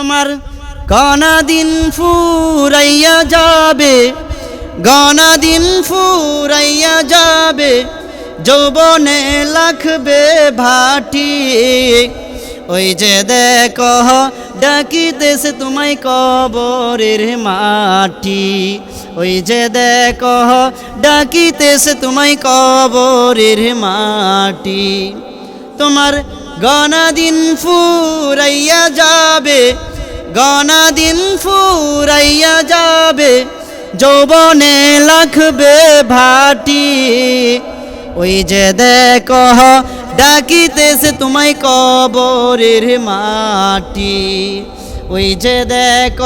তোমার গনা দিন ফুরাইয়া যাবে, গনা দিন ফুরাইয়া যাবে, যৌবনে লাখবে ভাটি। ওই যে দেখ, ডাকিতেছে তোমায় কবরের মাটি। ওই যে দেখ, ডাকিতেছে তোমায় কবরের মাটি। তোমার গনা দিন ফুরাইয়া যাবে গনা দিন ফুরাইয়া যাবে, যৌবনে লাখবে ভাটি। ওই যে দেখ ডাকিতেছে তোমায় কবরের মাটি। ওই যে দেখ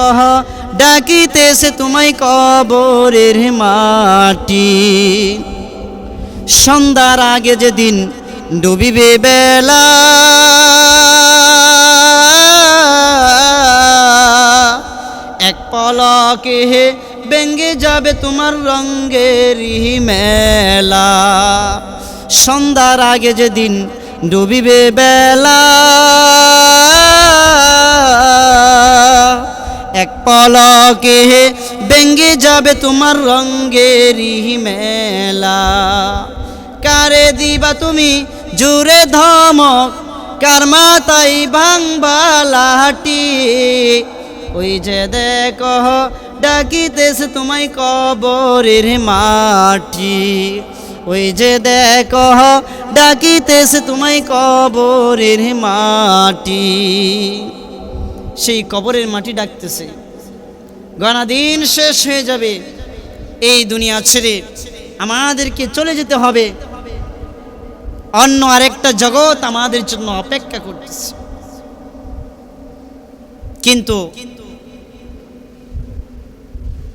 ডাকিতেছে তোমায় কবরের মাটি। সন্ধ্যার আগে যেদিন ডুবিবে বেলা পলকে হে, ব্যঙ্গে যাবে তোমার রঙ্গেরই মেলা। সন্ধ্যার আগে যেদিন ডুবিবে বেলা, এক পলকে হে, ব্যঙ্গে যাবে তোমার রঙ্গেরই মেলা। কারে দিবা তুমি জুড়ে ধমক, কার মাতাই ভাঙবা লাহাটি ওই যে দেখ, ডাকিতেছে তোমায় কবরের মাটি। ওই যে দেখ, ডাকিতেছে তোমায় কবরের মাটি। সেই কবরের মাটি ডাকতেছে। গণাদিন শেষ হয়ে যাবে। এই দুনিয়া ছেড়ে আমাদেরকে চলে যেতে হবে। অন্য আরেকটা জগৎ আমাদের জন্য অপেক্ষা করতেছে। কিন্তু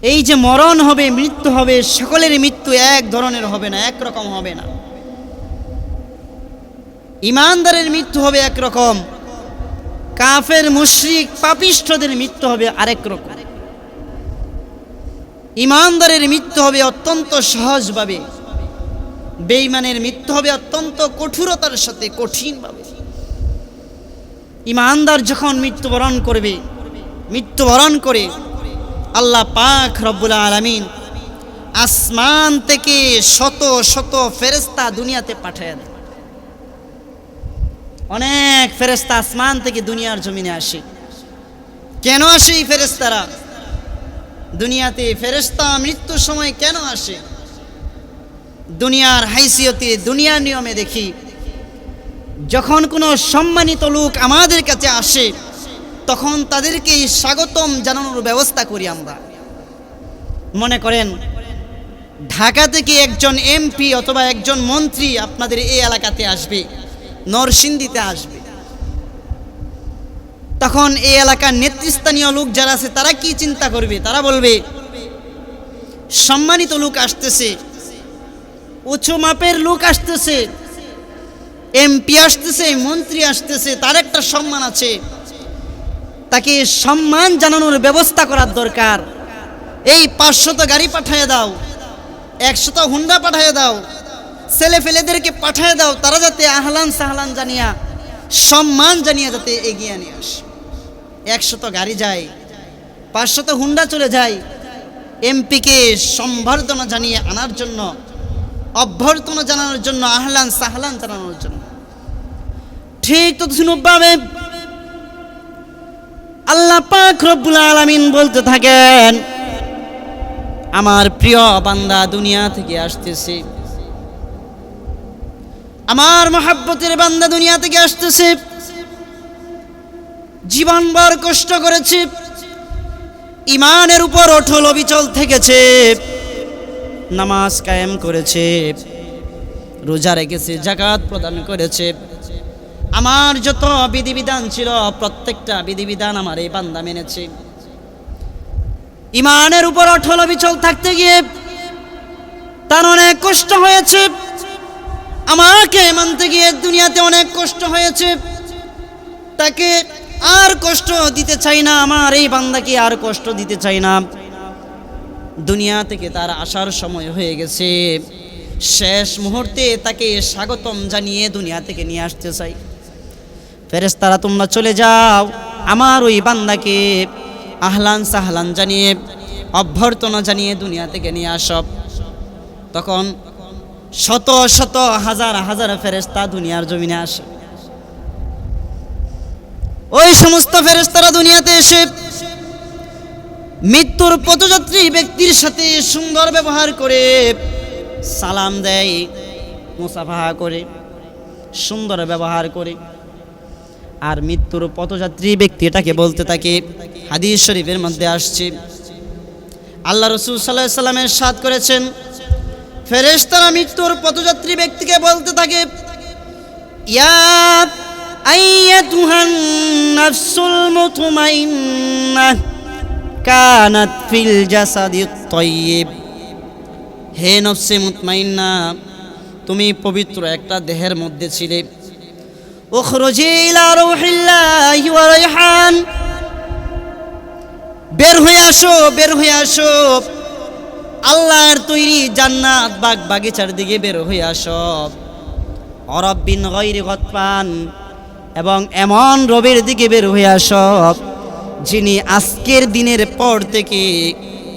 এই যে মরণ হবে, মৃত্যু হবে সকলের মৃত্যু এক ধরনের হবে না একরকম হবে না। ইমানদারের মৃত্যু হবে একরকম কাফের, মুশ্রিক, পাপিষ্ঠদের মৃত্যু হবে আরেক রকম। ইমানদারের মৃত্যু হবে অত্যন্ত সহজভাবে, বেঈমানের মৃত্যু হবে অত্যন্ত কঠোরতার সাথে, কঠিনভাবে। ইমানদার যখন মৃত্যুবরণ করবে, মৃত্যুবরণ করে আল্লাহ পাক রব্বুল আলামিন আসমান থেকে শত শত ফেরেস্তা দুনিয়াতে পাঠিয়ে অনেক ফেরেস্তা আসমান থেকে দুনিয়ার জমিনে আসে। কেন আসে এই ফেরেস্তারা দুনিয়াতে ফেরেস্তা মৃত্যুর সময় কেন আসে? দুনিয়ার হাইসিয়তে দুনিয়ার নিয়মে দেখি, যখন কোনো সম্মানিত লোক আমাদের কাছে আসে তখন তাদেরকে স্বাগতম জানানোর ব্যবস্থা করি আমরা। মনে করেন, ঢাকা থেকে একজন এমপি অথবা একজন মন্ত্রী আপনাদের এই এলাকাতে আসবে, নরসিংদীতে আসবে। তখন এই এলাকার নেতৃস্থানীয় লোক যারা আছে, তারা কি চিন্তা করবে? তারা বলবে, সম্মানিত লোক আসতেছে, উঁচু মাপের লোক আসতেছে, এমপি আসতেছে, মন্ত্রী আসতেছে, তার একটা সম্মান আছে। তাকে সম্মান জানানোর ব্যবস্থা করার দরকার। এই পাঁচশত গাড়ি পাঠিয়ে দাও, একশত হুন্ডা পাঠিয়ে দাও ছেলে ফেলেদেরকে পাঠিয়ে দাও, তারা যাতে আহলান সাহলান জানিয়া, সম্মান জানিয়া যাতে এগিয়ে নিয়ে আসে। একশত গাড়ি যায়, পাঁচশত হুন্ডা চলে যায়, এমপিকে সম্বর্ধনা জানিয়ে আনার জন্য, অভ্যর্থনা জানানোর জন্য, আহলান সাহলান জানানোর জন্য। ঠিক তো শুনুভাবে আল্লাহ পাক রব্বুল আলামিন বলতে থাকেন, আমার প্রিয় বান্দা দুনিয়া থেকে আসতেছে। আমার মহাব্বতের বান্দা দুনিয়া থেকে আসতেছে। জীবনভর কষ্ট করেছে। ইমানের উপর অটল অবিচল থেকেছে। নামাজ কায়েম করেছে। রোজা রেখেছে, জাকাত প্রদান করেছে। আমার যত বিধিবিধান ছিল, প্রত্যেকটা বিধিবিধান আমার এই বান্দা মেনেছে। ইমানের উপর অটল বিচল থাকতে গিয়ে তার অনেক কষ্ট হয়েছে। আমাকে মানতে গিয়ে দুনিয়াতে অনেক কষ্ট হয়েছে। তাকে আর কষ্ট দিতে চাই না, আমার এই বান্দাকে আর কষ্ট দিতে চাই না। দুনিয়া থেকে তার আসার সময় হয়ে গেছে। শেষ মুহূর্তে তাকে স্বাগতম জানিয়ে দুনিয়া থেকে নিয়ে আসতে চাই। ফেরেস্তারা তোমরা চলে যাও। আমার ওই বান্দাকে আহলান সাহলান জানিয়ে, অভ্যর্থনা জানিয়ে দুনিয়া থেকে নিয়ে আসব তখন শত শত হাজার হাজার ফেরেস্তা দুনিয়ার জমিনে আসে। ওই সমস্ত ফেরেস্তারা দুনিয়াতে এসে মৃত্যুর পথযাত্রী ব্যক্তির সাথে সুন্দর ব্যবহার করে সালাম দেয়, মুসাফাহা করে, সুন্দর ব্যবহার করে। আর মৃত্যুর পথযাত্রী ব্যক্তি এটাকে বলতে থাকে, হাদিস শরীফের মধ্যে আসছে। আল্লাহ রসুল সাল্লাহ সাল্লামের সাদ করেছেন, ফেরেশতারা মৃত্যুর পথযাত্রী ব্যক্তিকে বলতে থাকে কানাত ফিল জাসাদি তয়্যিব হে নফসে মুতমাইন্না, তুমি পবিত্র একটা দেহের মধ্যে ছিলে। উখরুজি ইলা রূহিল্লাহি ওয়া রাইহান। বের হয়ে আসো, বের হয়ে আসো। আল্লাহর তৈরি জান্নাত বাগ বাগিচার দিকে বের হয়ে আসো। অরব্বিন গৈরি গতপান এবং এমন রবির দিকে বের হয়ে আসব যিনি আজকের দিনের পর থেকে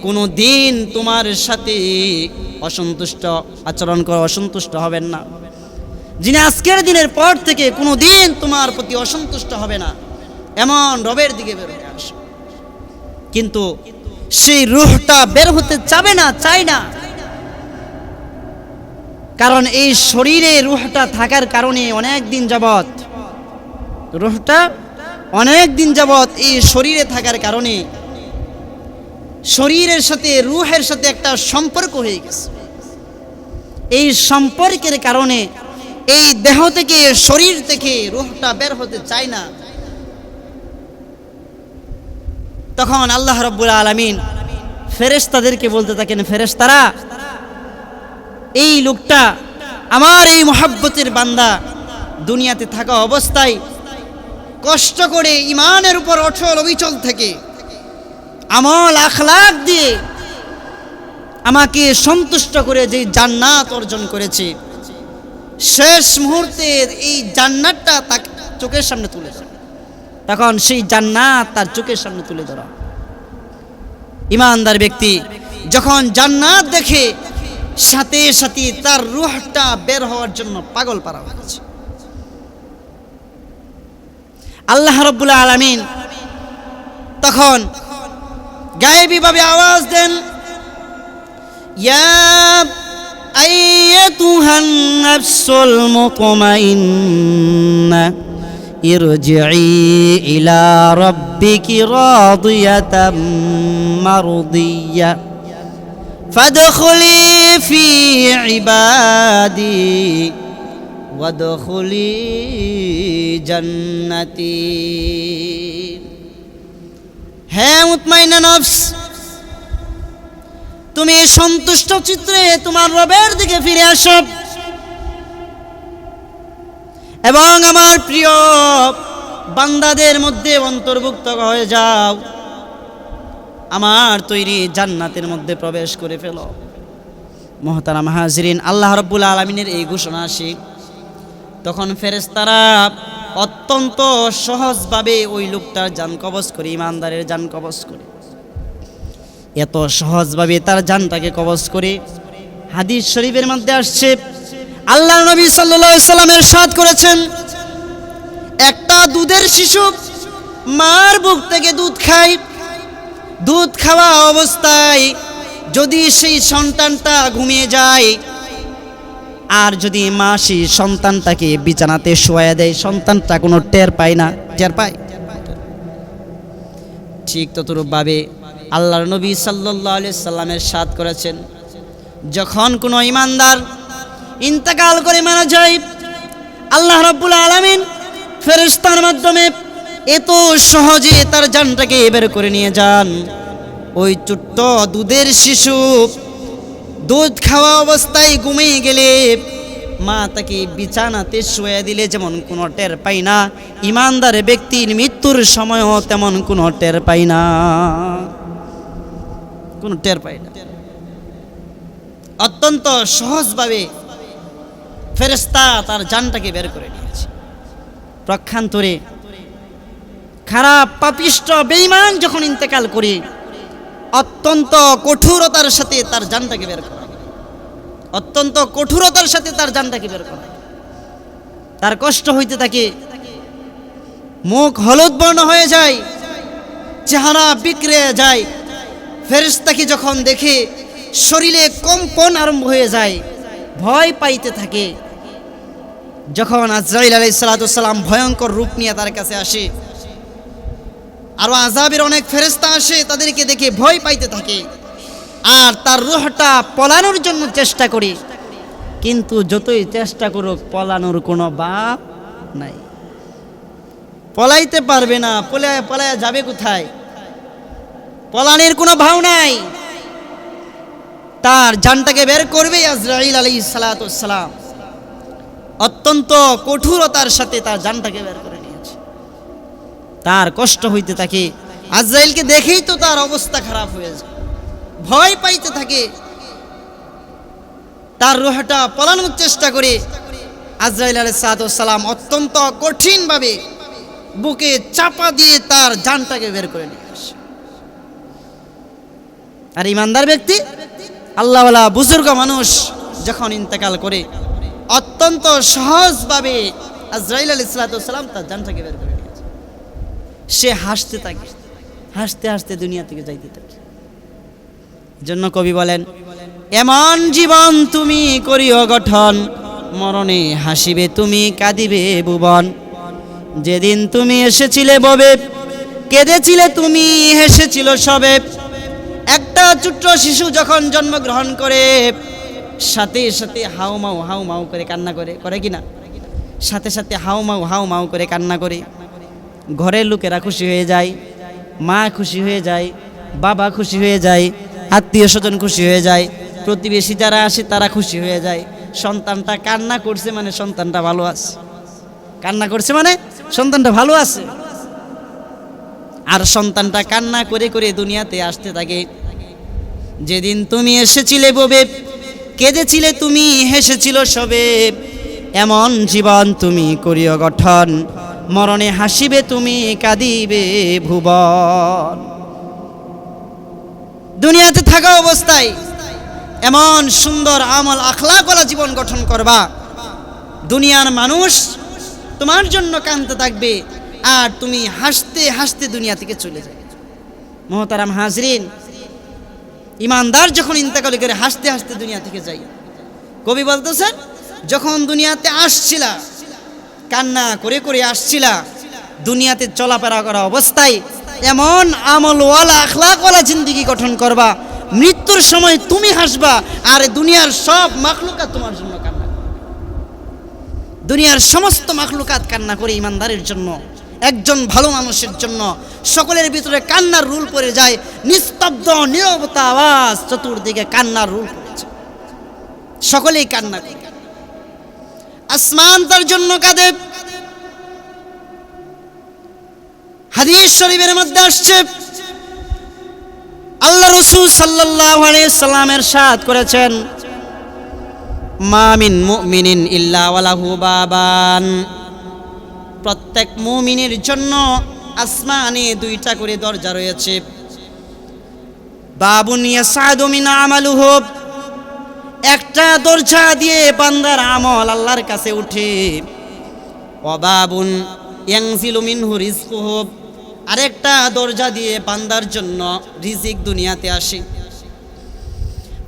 কোনো দিন তোমার সাথে অসন্তুষ্ট আচরণ করে অসন্তুষ্ট হবেন না। যিনি আজকের দিনের পর থেকে কোনো দিন তোমার প্রতি অসন্তুষ্ট হবে না, এমন রবের দিকে বের হয়ে আস। কিন্তু সেই রুহটা বের হতে চাবে না, চায় না। কারণ এই শরীরে রুহটা থাকার কারণে অনেক দিন যাবৎ, রুহটা অনেক দিন যাবৎ এই শরীরে থাকার কারণে শরীরের সাথে, রুহের সাথে একটা সম্পর্ক হয়ে গেছে। এই সম্পর্কের কারণে এই দেহ থেকে, শরীর থেকে রুহটা বের হতে চায় না। তখন আল্লাহ রব্বুল আলমিন ফেরেশতাদেরকে বলতে থাকেন, ফেরেশতারা, এই লোকটা আমার এই মহাব্বতের বান্দা। দুনিয়াতে থাকা অবস্থায় কষ্ট করে ইমানের উপর অচল অবিচল থেকে, আমল আখলাক দিয়ে আমাকে সন্তুষ্ট করে যে জান্নাত অর্জন করেছে। শেষ মুহূর্তের এই জান্নাতটা তাকে চোখের সামনে তুলে ধরা। তখন সেই জান্নাত তার চোখের সামনে তুলে ধরা। ইমানদার ব্যক্তি যখন জান্নাত দেখে, সাথে সাথে তার রুহটা বের হওয়ার জন্য পাগল পারা হয়েছে আল্লাহ রব্বুল আলমিন তখন গায়েবীভাবে আওয়াজ দেন, ইয়া أيتها النفس المطمئنة؟ ارجعي إلى ربك راضية مرضية. فادخلي في عبادي وادخلي جنتي. هي مطمئنة نفس. তুমি সন্তুষ্ট চিত্রে তোমার রবের দিকে ফিরে আসো। এবং আমার প্রিয় বান্দাদের মধ্যে অন্তর্ভুক্ত হয়ে যাও। আমার তৈরি জান্নাতের মধ্যে প্রবেশ করে ফেল। মহতারা মাহাজরিন আল্লাহ রব্বুল আলমিনের এই ঘোষণা আসি। তখন ফেরেস্তারা অত্যন্ত সহজভাবে ওই লোকটার যান কবজ করে, ইমানদারের যান কবজ করে। এত সহজভাবে তার জানটাকে কবজ করে হাদিস শরীফের মধ্যে আসছে, আল্লাহ নবী সাল্লামের সাথ করেছেন, একটা দুধের শিশু মার বুক থেকে দুধ খায়, দুধ খাওয়া অবস্থায় যদি সেই সন্তানটা ঘুমিয়ে যায়, আর যদি মা সেই সন্তানটাকে বিছানাতে শোয়া দেয়, সন্তানটা কোনো টের পায় না, টের পায়? ঠিক ততরূপভাবে আল্লাহর নবী সাল্লাহ আলি সাল্লামের সাথ করেছেন। যখন কোনো ইমানদার ইন্তেকাল করে মারা যায়, আল্লাহ রাব্বুল আলামিন ফেরেশতার মাধ্যমে এত সহজে তার জানটাকে বের করে নিয়ে যান। ওই ছোট্ট দুধের শিশু দুধ খাওয়া অবস্থায় ঘুমিয়ে গেলে মা তাকে বিছানাতে শুয়ে দিলে যেমন কোনো টের পাই না, ইমানদার ব্যক্তির মৃত্যুর সময়ও তেমন কোনো টের পাই না। কোনো টের পাই না। অত্যন্ত সহজভাবে ফেরেস্তা তার জানটাকে বের করে নিয়েছে। প্রক্ষান্তরে খারাপ, পাপিষ্ট, বেঈমান যখন ইন্তেকাল করে, অত্যন্ত কঠোরতার সাথে তার জানটাকে বের করা অত্যন্ত কঠোরতার সাথে তার জানটাকে বের করা তার কষ্ট হইতে থাকে, মুখ হলুদ বর্ণ হয়ে যায়, চেহারা বিক্রে যায় ফেরেশতাকে যখন দেখে শরীরে কম্পন আরম্ভ হয়ে যায়, ভয় পাইতে থাকে। যখন আজরাইল আলাই সালাতাম ভয়ঙ্কর রূপ নিয়ে তার কাছে আসে, আরও আজাবের অনেক ফেরেস্তা আসে, তাদেরকে দেখে ভয় পাইতে থাকে আর তার রুহটা পলানোর জন্য চেষ্টা করে। কিন্তু যতই চেষ্টা করুক, পলানোর কোনো বাপ নাই। পলাইতে পারবে না, পলায় পলায় যাবে কোথায়? পলানের কোনো ভাও নাই। তার জানটাকে বের করবে আজরাইল আলী সালাতাম অত্যন্ত কঠোরতার সাথে তার জানটাকে বের করে নিয়েছে। তার কষ্ট হইতে থাকে। আজরাইলকে দেখেই তো তার অবস্থা খারাপ হয়ে যায়। ভয় পাইতে থাকে। তার রোহাটা পলানোর চেষ্টা করে। আজরাইল আলী সালাম অত্যন্ত কঠিনভাবে বুকে চাপা দিয়ে তার জানটাকে বের করে নিয়ে আসে। আর ইমানদার ব্যক্তি আল্লাহওয়ালা বুজুর্গ মানুষ যখন ইন্তেকাল করে, অত্যন্ত সহজভাবে আজরাইল আলী সালাতাম তার জানটাকে বের করে সে হাসতে থাকে, হাসতে হাসতে দুনিয়া থেকে যাইতে থাকে। জন্য কবি বলেন, এমন জীবন তুমি করিও গঠন, মরণে হাসিবে তুমি, কাঁদিবে ভুবন। যেদিন তুমি এসেছিলে ববে, কেঁদেছিলে তুমি, হেসেছিল সবে। একটা ছোট্ট শিশু যখন জন্মগ্রহণ করে, সাথে সাথে হাউ মাউ হাউ মাউ করে কান্না করে করে কি না? সাথে সাথে হাউ মাউ হাউ মাউ করে কান্না করে। ঘরের লোকেরা খুশি হয়ে যায়, মা খুশি হয়ে যায়, বাবা খুশি হয়ে যায়, আত্মীয় স্বজন খুশি হয়ে যায়, প্রতিবেশী যারা আসে তারা খুশি হয়ে যায়। সন্তানটা কান্না করছে মানে সন্তানটা ভালো আছে। কান্না করছে মানে সন্তানটা ভালো আছে। আর সন্তানটা কান্না করে করে দুনিয়াতে আসতে থাকে। যেদিন তুমি এসেছিলে ববে, কেঁদেছিলে তুমি, হেসেছিল সবে, এমন জীবন তুমি করিও গঠন, মরণে হাসিবে তুমি, কাঁদিবে ভুবন। দুনিয়াতে থাকা অবস্থায় এমন সুন্দর আমল আখলাকওয়ালা জীবন গঠন করবা। দুনিয়ার মানুষ তোমার জন্য কাঁদতে থাকবে আর তুমি হাসতে হাসতে দুনিয়া থেকে চলে যাবে মহতারাম হাজরিন, ইমানদার যখন ইন্তেকাল করে হাসতে হাসতে দুনিয়া থেকে যাই কবি বলতেছেন, যখন দুনিয়াতে আসছিলা, কান্না করে করে আসছিলা, দুনিয়াতে চলাফেরা করা অবস্থায় এমন আমলওয়ালা, আখলাকওয়ালা জিন্দিগি গঠন করবা, মৃত্যুর সময় তুমি হাসবা, আর দুনিয়ার সব মাখলুকাত তোমার জন্য কান্না। দুনিয়ার সমস্ত মাখলুকাত কান্না করে ইমানদারের জন্য। একজন ভালো মানুষের জন্য সকলের ভিতরে কান্নার রুল পড়ে যায়, নিস্তব্ধ, নীরবতা আওয়াজ চতুর্দিকে কান্নার রুল পড়েছে সকলেই কান্না আসমান তার জন্য কাঁদে। হাদিস শরীফের মধ্যে আসছে, আল্লাহ রসুল সাল্লাহ সাল্লামের সাথ করেছেন মামিন মুমিনিন ইল্লা ওয়ালাহু বাবান। প্রত্যেক মুমিনের জন্য আসমানে দুইটা করে দরজা রয়েছে। বাবুন একটা দরজা দিয়ে বান্দার আমল আল্লাহর কাছে উঠে। অবাবুন আরেকটা দরজা দিয়ে বান্দার জন্য রিজিক দুনিয়াতে আসে।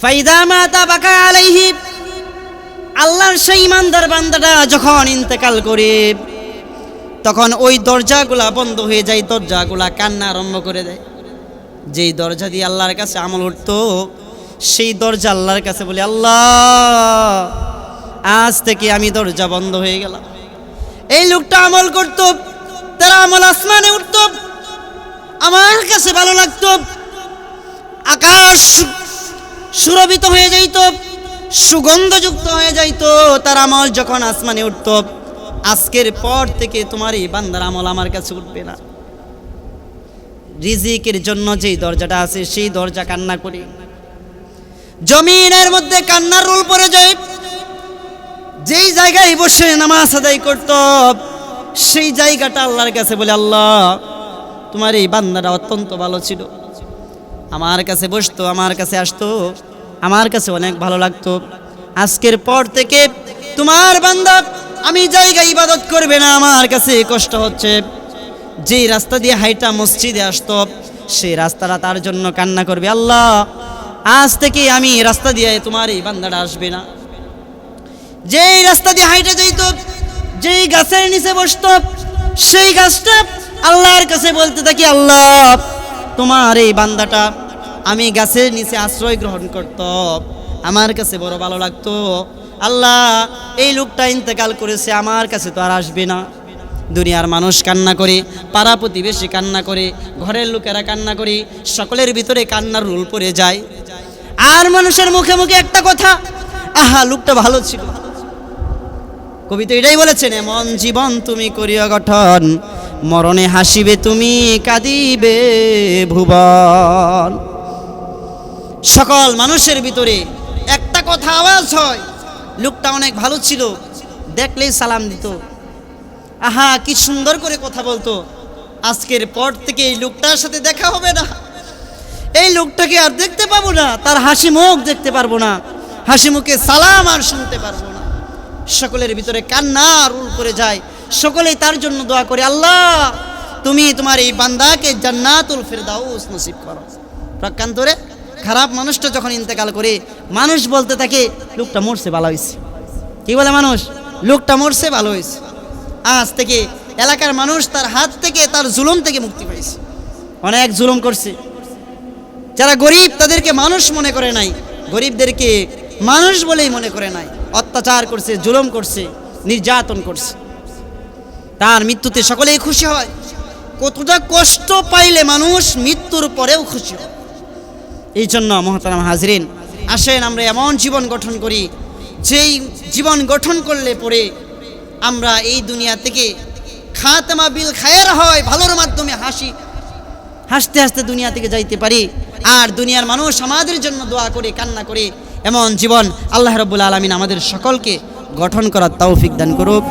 ফাইদা মাতা বাকা আল্লাহর সেই ইমানদার বান্দাটা যখন ইন্তেকাল করে তখন ওই দরজাগুলা বন্ধ হয়ে যায়, দরজাগুলা কান্না আরম্ভ করে দেয়। যেই দরজা দিয়ে আল্লাহর কাছে আমল উঠতো সেই দরজা আল্লাহর কাছে বলে, আল্লাহ, আজ থেকে আমি দরজা বন্ধ হয়ে গেলাম। এই লোকটা আমল করত, তারা আমল আসমানে উঠত, আমার কাছে ভালো লাগতো। আকাশ সুরভিত হয়ে যাইত, সুগন্ধযুক্ত হয়ে যাইতো, তার আমল যখন আসমানে উঠত আজকের পর থেকে তোমার এই বান্দার আমল আমার কাছে উঠবে না। রিজিকের জন্য যেই দরজাটা আছে, সেই দরজা কান্না করি। জমিনের মধ্যে কান্নার রোল পড়ে যায়। যেই জায়গায় বসে নামাজ আদায় করত, সেই জায়গাটা আল্লাহর কাছে বলে, আল্লাহ, তোমার এই বান্দাটা অত্যন্ত ভালো ছিল। আমার কাছে বসতো, আমার কাছে আসতো, আমার কাছে অনেক ভালো লাগতো। আজকের পর থেকে তোমার বান্দা আমি জায়গা ইবাদত করবে না, আমার কাছে কষ্ট হচ্ছে। যে রাস্তা দিয়ে হাইটা মসজিদে আসতো সেই রাস্তাটা তার জন্য কান্না করবে। আল্লাহ, আজ থেকে আমি রাস্তা দিয়ে তোমার এই বান্দাটা আসবে না। যেই রাস্তা দিয়ে হাইটে যাইত, যেই গাছের নিচে বসত, সেই গাছটা আল্লাহর কাছে বলতে থাকি, আল্লাহ, তোমার এই বান্দাটা আমি গাছের নিচে আশ্রয় গ্রহণ করত। আমার কাছে বড় ভালো লাগতো। আল্লাহ, এই লোকটা ইন্তেকাল করেছে, আমার কাছে তো আর আসবে না। দুনিয়ার মানুষ কান্না করে, পাড়া প্রতিবেশী কান্না করে, ঘরের লোকেরা কান্না করে, সকলের ভিতরে কান্নার রুল পড়ে যায়। আর মানুষের মুখে মুখে একটা কথা, আহা, লোকটা ভালো ছিল। কবি তো এটাই বলেছেন, এমন জীবন তুমি করিয়া গঠন, মরণে হাসিবে তুমি, কাঁদিবে ভুবন। সকল মানুষের ভিতরে একটা কথা আওয়াজ হয় লোকটা অনেক ভালো ছিল, দেখলেই সালাম দিত। আহা, কি সুন্দর করে কথা বলতো। আজকের পর থেকে এই লোকটার সাথে দেখা হবে না। এই লোকটাকে আর দেখতে পাবো না, তার হাসি মুখ দেখতে পারব না। হাসি মুখে সালাম আর শুনতে পারব না। সকলের ভিতরে কান্না রুল করে যায়। সকলেই তার জন্য দোয়া করে, আল্লাহ, তুমি তোমার এই বান্দাকে জান্নাতুল ফেরদাউস নসিব করো। প্রকান্তরে খারাপ মানুষটা যখন ইন্তেকাল করে, মানুষ বলতে থাকে, লোকটা মরছে, ভালো হয়েছে কি বলে মানুষ? লোকটা মরছে, ভালো হয়েছে আজ থেকে এলাকার মানুষ তার হাত থেকে, তার জুলুম থেকে মুক্তি পেয়েছে। অনেক জুলুম করছে। যারা গরিব, তাদেরকে মানুষ মনে করে নাই। গরিবদেরকে মানুষ বলেই মনে করে নাই। অত্যাচার করছে, জুলুম করছে, নির্যাতন করছে। তার মৃত্যুতে সকলেই খুশি হয়। কতটা কষ্ট পাইলে মানুষ মৃত্যুর পরেও খুশি হয়। এই জন্য মহতারাম হাজরিন, আসেন আমরা এমন জীবন গঠন করি, যেই জীবন গঠন করলে পরে আমরা এই দুনিয়া থেকে খাতেমা বিল খায়ের হয়, ভালোর মাধ্যমে হাসি, হাসতে হাসতে দুনিয়া থেকে যাইতে পারি। আর দুনিয়ার মানুষ আমাদের জন্য দোয়া করে, কান্না করে, এমন জীবন আল্লাহ রব্বুল আলমিন আমাদের সকলকে গঠন করার তৌফিক দান করুক।